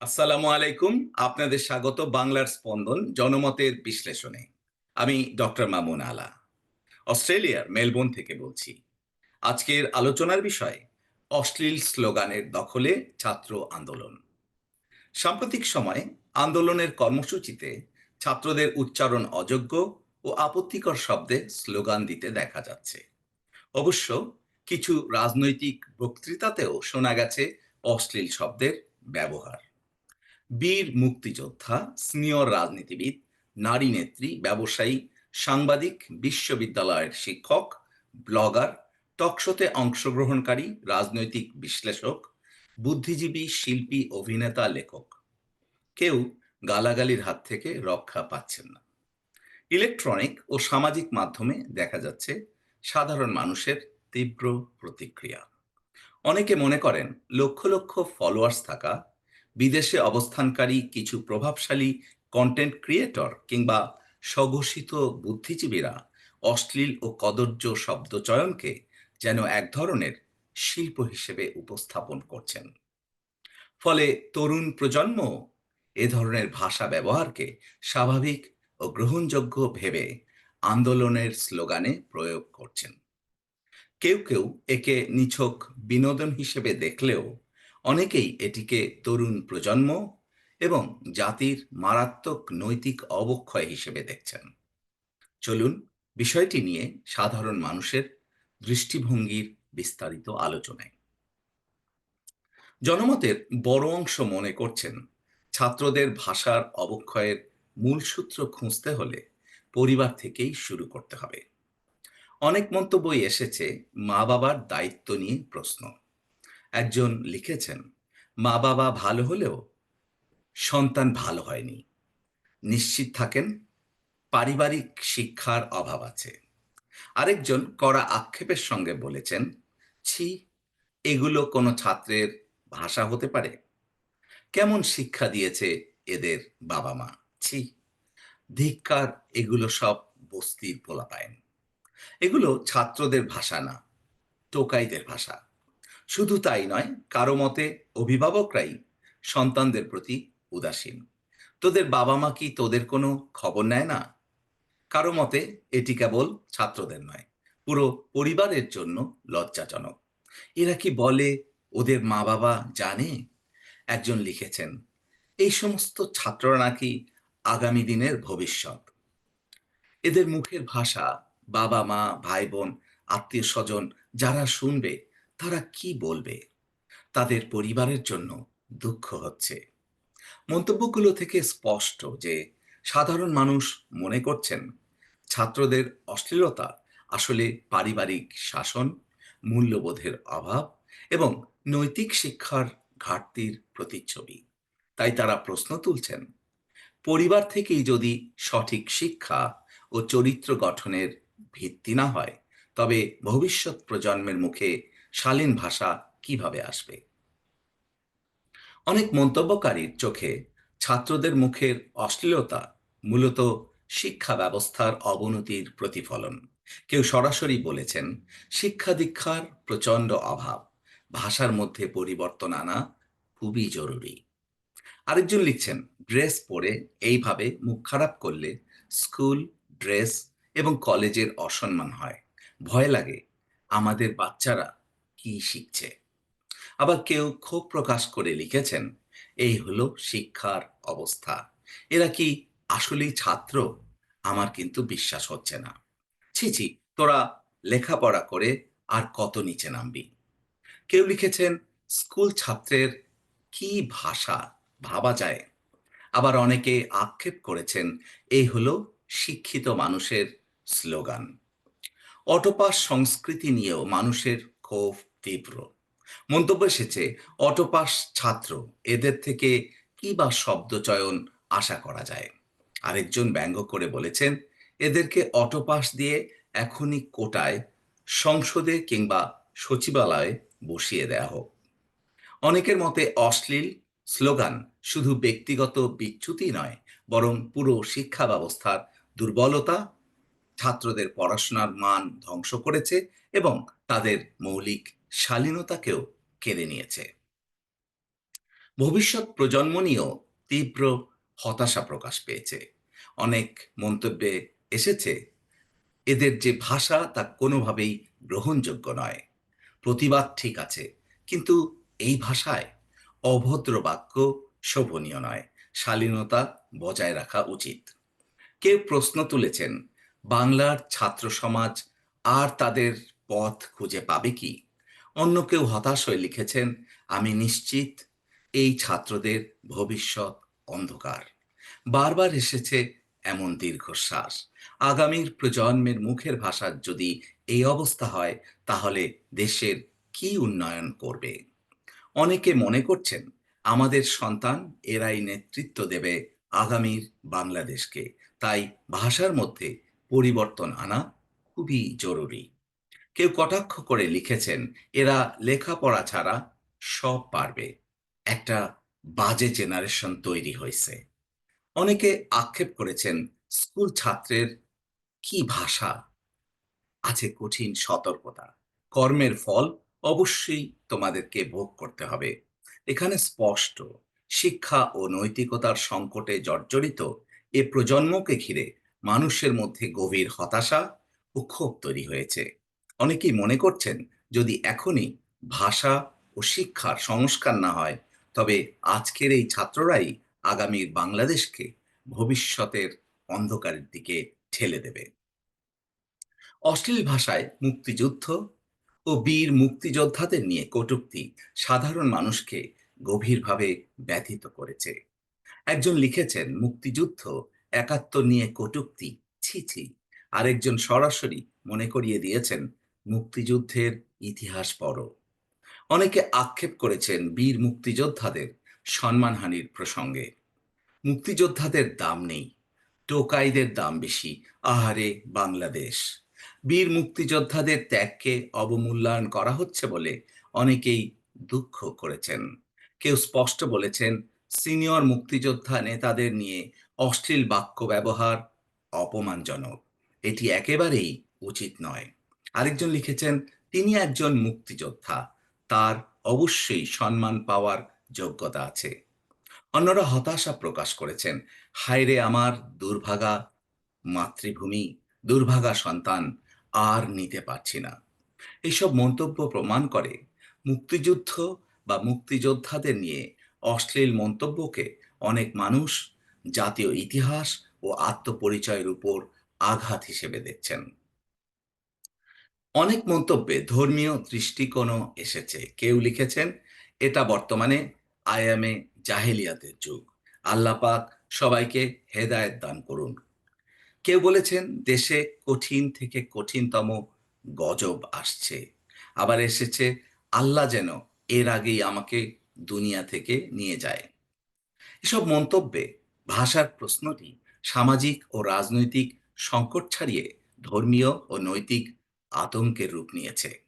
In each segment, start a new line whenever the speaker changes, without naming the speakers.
আসসালামু আলাইকুম, আপনাদের স্বাগত বাংলার স্পন্দন জনমতের বিশ্লেষণে। আমি ডক্টর মামুন আলা, অস্ট্রেলিয়ার মেলবোর্ন থেকে বলছি। আজকের আলোচনার বিষয়, অশ্লীল স্লোগানের দখলে ছাত্র আন্দোলন। সাম্প্রতিক সময়ে আন্দোলনের কর্মসূচিতে ছাত্রদের উচ্চারণ অযোগ্য ও আপত্তিকর শব্দে স্লোগান দিতে দেখা যাচ্ছে। অবশ্য কিছু রাজনৈতিক বক্তৃতাতেও শোনা গেছে অশ্লীল শব্দের ব্যবহার। বীর মুক্তিযোদ্ধা, সিনিয়র রাজনীতিবিদ, নারী নেত্রী, ব্যবসায়ী, সাংবাদিক, বিশ্ববিদ্যালয়ের শিক্ষক, ব্লগার, টকশোতে অংশগ্রহণকারী, রাজনৈতিক বিশ্লেষক, বুদ্ধিজীবী, শিল্পী, অভিনেতা, লেখক। কেউ গালাগালির হাত থেকে রক্ষা পাচ্ছেন না। ইলেকট্রনিক ও সামাজিক মাধ্যমে দেখা যাচ্ছে সাধারণ মানুষের তীব্র প্রতিক্রিয়া। অনেকে মনে করেন, লক্ষ লক্ষ ফলোয়ার্স থাকা বিদেশে অবস্থানকারী কিছু প্রভাবশালী কন্টেন্ট ক্রিয়েটর কিংবা স্বঘোষিত বুদ্ধিজীবীরা অশ্লীল ও কদর্য শব্দচয়নকে যেন এক ধরনের শিল্প হিসেবে উপস্থাপন করছেন। ফলে তরুণ প্রজন্ম এ ধরনের ভাষা ব্যবহারকে স্বাভাবিক ও গ্রহণযোগ্য ভেবে আন্দোলনের স্লোগানে প্রয়োগ করছেন। কেউ কেউ একে নিছক বিনোদন হিসেবে দেখলেও অনেকেই এটিকে তরুণ প্রজন্ম এবং জাতির মারাত্মক নৈতিক অবক্ষয় হিসেবে দেখছেন। চলুন বিষয়টি নিয়ে সাধারণ মানুষের দৃষ্টিভঙ্গির বিস্তারিত আলোচনায়। জনমতের বড় অংশ মনে করছেন, ছাত্রদের ভাষার অবক্ষয়ের মূল সূত্র খুঁজতে হলে পরিবার থেকেই শুরু করতে হবে। অনেক মন্তব্যই এসেছে মা বাবার দায়িত্ব নিয়ে প্রশ্ন। একজন লিখেছেন, মা বাবা ভালো হলেও সন্তান ভালো হয়নি। নিশ্চিত থাকেন, পারিবারিক শিক্ষার অভাব আছে। আরেকজন কড়া আক্ষেপের সঙ্গে বলেছেন, ছি, এগুলো কোনো ছাত্রের ভাষা হতে পারে? কেমন শিক্ষা দিয়েছে এদের বাবা মা? ছি, ধিক্কার, এগুলো সব বস্তির পোলাপায়ন। এগুলো ছাত্রদের ভাষা না, টোকাইদের ভাষা। শুধু তাই নয়, কারও মতে অভিভাবকরাই সন্তানদের প্রতি উদাসীন। তোদের বাবা মা কি তোদের কোনো খবর নেয় না? কারও মতে এটি কেবল ছাত্রদের নয়, পুরো পরিবারের জন্য লজ্জাজনক। এরা কি বলে ওদের মা বাবা জানে? একজন লিখেছেন, এই সমস্ত ছাত্ররা নাকি আগামী দিনের ভবিষ্যৎ। এদের মুখের ভাষা বাবা মা ভাই বোন আত্মীয় স্বজন যারা শুনবে তারা কি বলবে? তাদের পরিবারের জন্য দুঃখ হচ্ছে। মন্তব্যগুলো থেকে স্পষ্ট যে সাধারণ মানুষ মনে করছেন, ছাত্রদের অশ্লীলতা আসলে পারিবারিক শাসন, মূল্যবোধের অভাব এবং নৈতিক শিক্ষার ঘাটতির প্রতিচ্ছবি। তাই তারা প্রশ্ন তুলছেন, পরিবার থেকেই যদি সঠিক শিক্ষা ও চরিত্র গঠনের ভিত্তি না হয়, তবে ভবিষ্যৎ প্রজন্মের মুখে শালীন ভাষা কীভাবে আসবে? অনেক মন্তব্যকারীর চোখে ছাত্রদের মুখের অশ্লীলতা মূলত শিক্ষা ব্যবস্থার অবনতির প্রতিফলন। কেউ সরাসরি বলেছেন, শিক্ষা দীক্ষার প্রচণ্ড অভাব, ভাষার মধ্যে পরিবর্তন আনা খুবই জরুরি। আরেকজন লিখছেন, ড্রেস পরে এইভাবে মুখ খারাপ করলে স্কুল, ড্রেস এবং কলেজের অসম্মান হয়। ভয় লাগে আমাদের বাচ্চারা কি শিখছে? আবার কেউ ক্ষোভ প্রকাশ করে লিখেছেন, এই হলো শিক্ষার অবস্থা। এরা কি আসলেই ছাত্র? আমার কিন্তু বিশ্বাস হচ্ছে না। ছি ছি, তোরা লেখাপড়া করে আর কত নিচে নামবি? কেউ লিখেছেন, স্কুল ছাত্রের কি ভাষা? ভাবা যায়। আবার অনেকে আক্ষেপ করেছেন, এই হলো শিক্ষিত মানুষের স্লোগান। অটোপাস সংস্কৃতি নিয়েও মানুষের ক্ষোভ তীব্র। মন্তব্য এসেছে, অটোপাস ছাত্র, এদের থেকে কি বা শব্দচয়ন আশা করা যায়? আরেকজন ব্যঙ্গ করে বলেছেন, এদেরকে অটোপাস দিয়ে এখনই কোটায়, সংসদে কিংবা সচিবালয়ে বসিয়ে দেয়া হোক। অনেকের মতে অশ্লীল স্লোগান শুধু ব্যক্তিগত বিচ্যুতি নয়, বরং পুরো শিক্ষা ব্যবস্থার দুর্বলতা, ছাত্রদের পড়াশোনার মান ধ্বংস করেছে এবং তাদের মৌলিক শালীনতাকেও কেড়ে নিয়েছে। ভবিষ্যৎ প্রজন্ম নিয়েও তীব্র হতাশা প্রকাশ পেয়েছে। অনেক মন্তব্যে এসেছে, এদের যে ভাষা তা কোনোভাবেই গ্রহণযোগ্য নয়। প্রতিবাদ ঠিক আছে, কিন্তু এই ভাষায় অভদ্র বাক্য শোভনীয় নয়। শালীনতা বজায় রাখা উচিত। কেউ প্রশ্ন তুলেছেন, বাংলার ছাত্র সমাজ আর তাদের পথ খুঁজে পাবে কি? অন্য কেউ হতাশ হয়ে লিখেছেন, আমি নিশ্চিত, এই ছাত্রদের ভবিষ্যৎ অন্ধকার। বারবার এসেছে এমন দীর্ঘশ্বাস। আগামীর প্রজন্মের মুখের ভাষার যদি এই অবস্থা হয়, তাহলে দেশের কি উন্নয়ন করবে? অনেকে মনে করছেন, আমাদের সন্তান এরাই নেতৃত্ব দেবে আগামীর বাংলাদেশকে। তাই ভাষার মধ্যে পরিবর্তন আনা খুবই জরুরি। কেউ কটাক্ষ করে লিখেছেন, এরা লেখাপড়া ছাড়া সব পারবে। একটা বাজে জেনারেশন তৈরি হয়েছে। অনেকে আক্ষেপ করেছেন, স্কুল ছাত্রের কি ভাষা? আছে কঠিন সতর্কতা। কর্মের ফল অবশ্যই তোমাদেরকে ভোগ করতে হবে। এখানে স্পষ্ট, শিক্ষা ও নৈতিকতার সংকটে জর্জরিত এ প্রজন্মকে ঘিরে মানুষের মধ্যে গভীর হতাশা ও ক্ষোভ তৈরি হয়েছে। অনেকেই মনে করছেন যদি এখনই ভাষা ও শিক্ষার সংস্কার না হয়, তবে আজকের এই ছাত্ররাই আগামীর বাংলাদেশকে ভবিষ্যতের অন্ধকারের দিকে ঠেলে দেবে। অশ্লীল ভাষায় মুক্তিযুদ্ধ ও বীর মুক্তিযোদ্ধাদের নিয়ে কটূক্তি সাধারণ মানুষকে গভীরভাবে ব্যথিত করেছে। একজন লিখেছেন, মুক্তিযুদ্ধ একাত্তর নিয়ে কটূক্তি, ছি ছি। আরেকজন সরাসরি মনে করিয়ে দিয়েছেন মুক্তিযুদ্ধের ইতিহাস পড়ো। অনেকে আক্ষেপ করেছেন বীর মুক্তিযোদ্ধাদের সম্মানহানির প্রসঙ্গে। মুক্তিযোদ্ধাদের দাম নেই, টোকাইদের দাম বেশি। আহারে, বাংলাদেশ। বীর মুক্তিযোদ্ধাদের ত্যাগকে অবমূল্যায়ন করা হচ্ছে বলে অনেকেই দুঃখ করেছেন। কেউ স্পষ্ট বলেছেন, সিনিয়র মুক্তিযোদ্ধা নেতাদের নিয়ে অশ্লীল বাক্য ব্যবহার অপমানজনক। এটি একেবারেই উচিত নয়। আরেকজন লিখেছেন, তিনি একজন মুক্তিযোদ্ধা। তার অবশ্যই সম্মান পাওয়ার যোগ্যতা আছে। অন্যরা হতাশা প্রকাশ করেছেন, হায়রে আমার দুর্ভাগা মাতৃভূমি, দুর্ভাগা সন্তান, আর নিতে পারছি না। এইসব মন্তব্য প্রমাণ করে মুক্তিযুদ্ধ বা মুক্তিযোদ্ধাদের নিয়ে অশ্লীল মন্তব্যকে অনেক মানুষ জাতীয় ইতিহাস ও আত্মপরিচয়ের উপর আঘাত হিসেবে দেখছেন। অনেক মন্তব্যে ধর্মীয় দৃষ্টিকোণও এসেছে। কেউ লিখেছেন, এটা বর্তমানে আয়ামে জাহেলিয়াতের যুগ। আল্লাপাক সবাইকে হেদায়েত দান করুন। কেউ বলেছেন, দেশে কঠিন থেকে কঠিনতম গজব আসছে। আবার এসেছে, আল্লাহ যেন এর আগেই আমাকে দুনিয়া থেকে নিয়ে যায়। এসব মন্তব্যে ভাষার প্রশ্নটি সামাজিক ও রাজনৈতিক সংকট ছাড়িয়ে ধর্মীয় ও নৈতিক আতঙ্কের রূপ নিয়েছে।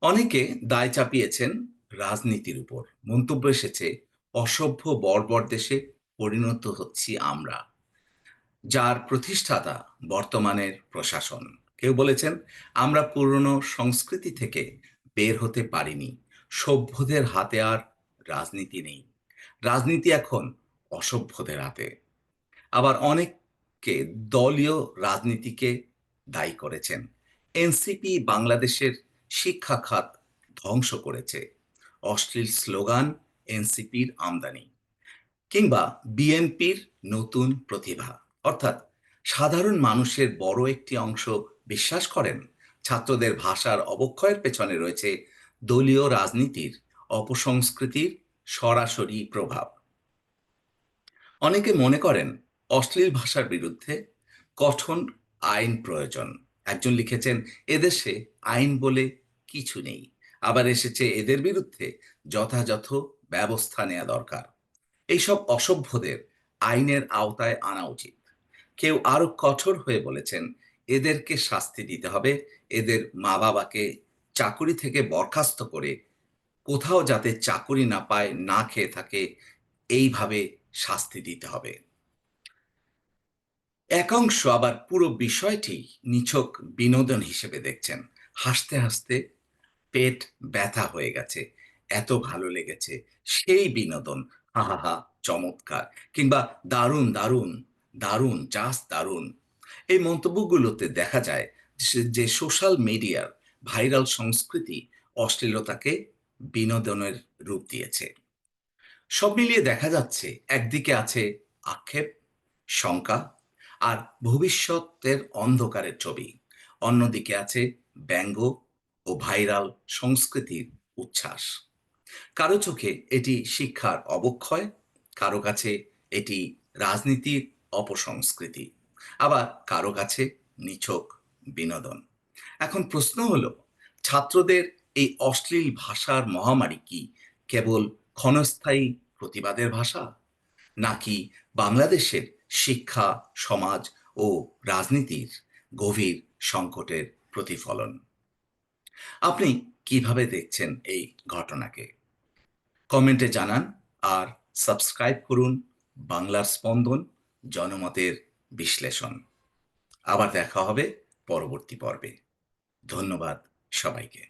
অনেকে দায় চাপিয়েছেন রাজনীতির উপর। মন্তব্য এসেছে, অসভ্য বর্বর দেশে পরিণত হচ্ছি আমরা, যার প্রতিষ্ঠাতা বর্তমানের প্রশাসন। কেউ বলেছেন, আমরা পুরনো সংস্কৃতি থেকে বের হতে পারিনি, সভ্যদের হাতে আর রাজনীতি নেই। রাজনীতি এখন অসভ্যদের হাতে। আবার অনেককে দলীয় রাজনীতিকে দায়ী করেছেন। এনসিপি বাংলাদেশের শিক্ষা খাত ধ্বংস করেছে। অশ্লীল স্লোগান, এনসিপির আমদানি কিংবা বিএনপির নতুন প্রতিভা। অর্থাৎ সাধারণ মানুষের বড় একটি অংশ বিশ্বাস করেন, ছাত্রদের ভাষার অবক্ষয়ের পেছনে রয়েছে দলীয় রাজনীতির অপসংস্কৃতির সরাসরি প্রভাব। অনেকে মনে করেন, অশ্লীল ভাষার বিরুদ্ধে কঠোর আইন প্রয়োজন। একজন লিখেছেন, এদেশে আইন বলে কিছু নেই। আবার এসেছে, এদের বিরুদ্ধে যথাযথ ব্যবস্থা নেওয়া দরকার। এইসব অসভ্যদের আইনের আওতায় আনা উচিত। কেউ আরও কঠোর হয়ে বলেছেন, এদেরকে শাস্তি দিতে হবে, এদের মা বাবাকে চাকুরি থেকে বরখাস্ত করে কোথাও যাতে চাকুরি না পায়, না খেয়ে থাকে, এইভাবে শাস্তি দিতে হবে। একাংশ আবার পুরো বিষয়টি নিছক বিনোদন হিসেবে দেখছেন। হাসতে হাসতে পেট ব্যথা হয়ে গেছে, এত ভালো লেগেছে, সেই বিনোদন হা হা চমৎকার, কিংবা দারুণ দারুণ দারুণ, জাস্ট দারুণ। এই মন্তব্যগুলোতে দেখা যায় যে সোশ্যাল মিডিয়ার ভাইরাল সংস্কৃতি অশ্লীলতাকে বিনোদনের রূপ দিয়েছে। সব মিলিয়ে দেখা যাচ্ছে একদিকে আছে আক্ষেপ, শঙ্কা আর ভবিষ্যতের অন্ধকারের ছবি। অন্যদিকে আছে ব্যঙ্গ ও ভাইরাল সংস্কৃতির উচ্ছ্বাস। কারও চোখে এটি শিক্ষার অবক্ষয়, কারও কাছে এটি রাজনীতির অপসংস্কৃতি, আবার কারও কাছে নিছক বিনোদন। এখন প্রশ্ন হলো, ছাত্রদের এই অশ্লীল ভাষার মহামারী কি কেবল ক্ষণস্থায়ী প্রতিবাদের ভাষা? নাকি বাংলাদেশের শিক্ষা, সমাজ ও রাজনীতির গভীর সংকটের প্রতিফলন। আপনি কীভাবে দেখছেন এই ঘটনাকে? কমেন্টে জানান আর সাবস্ক্রাইব করুন বাংলার স্পন্দন জনমতের বিশ্লেষণ। আবার দেখা হবে পরবর্তী পর্বে। ধন্যবাদ সবাইকে।